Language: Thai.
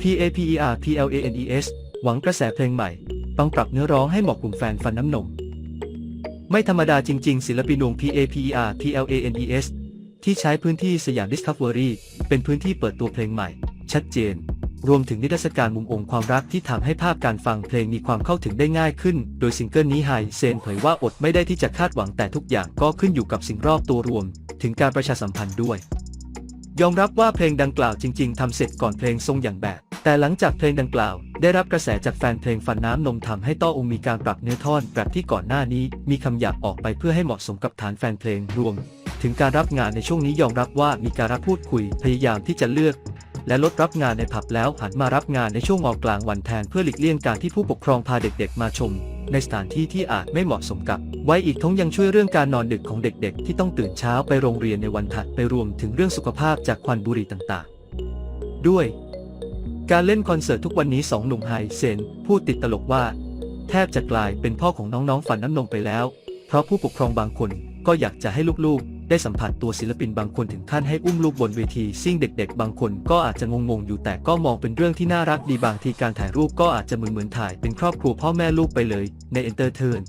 PAPER PLANES หวังกระแสเพลงใหม่ ต้องปรับเนื้อร้องให้เหมาะกลุ่มแฟนฟันน้ำนม ไม่ธรรมดาจริง ๆ ศิลปินวง PAPER PLANES ที่ใช้พื้นที่สยาม Discovery เป็นพื้นที่เปิดตัวเพลงใหม่ ชัดเจน รวมถึงนิทรรศการมุมองค์ความรักที่ทำให้ภาพการฟังเพลงมีความเข้าถึงได้ง่ายขึ้น โดยซิงเกิลนี้ไฮเซนเผยว่าอดไม่ได้ที่จะคาดหวังแต่ทุกอย่างก็ขึ้นอยู่กับสิ่งรอบตัวรวม ถึงการประชาสัมพันธ์ด้วย ยอมรับว่าเพลงดังกล่าวจริง ๆทำเสร็จก่อนเพลงทรงอย่างแบบ แต่หลังจากเพลงดังกล่าว ได้รับกระแสจากแฟนเพลงฟันน้ำนมทำให้ต้ออุงมีการปรับเนื้อท่อนแบบที่ก่อนหน้านี้ มีคำหยาบออกไปเพื่อให้เหมาะสมกับฐานแฟนเพลงรวม ถึงการรับงานในช่วงนี้ยอมรับว่ามีการรับพูดคุยพยายามที่จะเลือก และลดรับงานในผับแล้วหันมารับงานในช่วงออกกลางวันแทนเพื่อหลีกเลี่ยงการที่ผู้ปกครองพาเด็กๆ มาชม ในสถานที่ที่อาจไม่เหมาะสมกับไว้อีกทั้งยังช่วยเรื่องการนอนดึกของเด็กๆ ที่ต้องตื่นเช้าไปโรงเรียนในวันถัดไปรวมถึงเรื่องสุขภาพจากควันบุหรี่ต่าง ๆ ด้วย การเล่นคอนเสิร์ตทุกวันนี้สองหนุ่มไฮเซนพูดติดตลกว่า แทบจะกลายเป็นพ่อของน้องๆฝันน้ำนมไปแล้ว เพราะผู้ปกครองบางคนก็อยากจะให้ลูกๆ ได้สัมผัสตัวศิลปินบางคนถึงขั้นให้อุ้มลูกบนเวทีซิ่งเด็กๆ บางคนก็อาจจะงงๆ อยู่แต่ก็มองเป็นเรื่องที่น่ารักดีบางทีการถ่ายรูปก็อาจจะเหมือนเหมือนถ่ายเป็นครอบครัวพ่อแม่ลูกไปเลยในเอนเตอร์เทน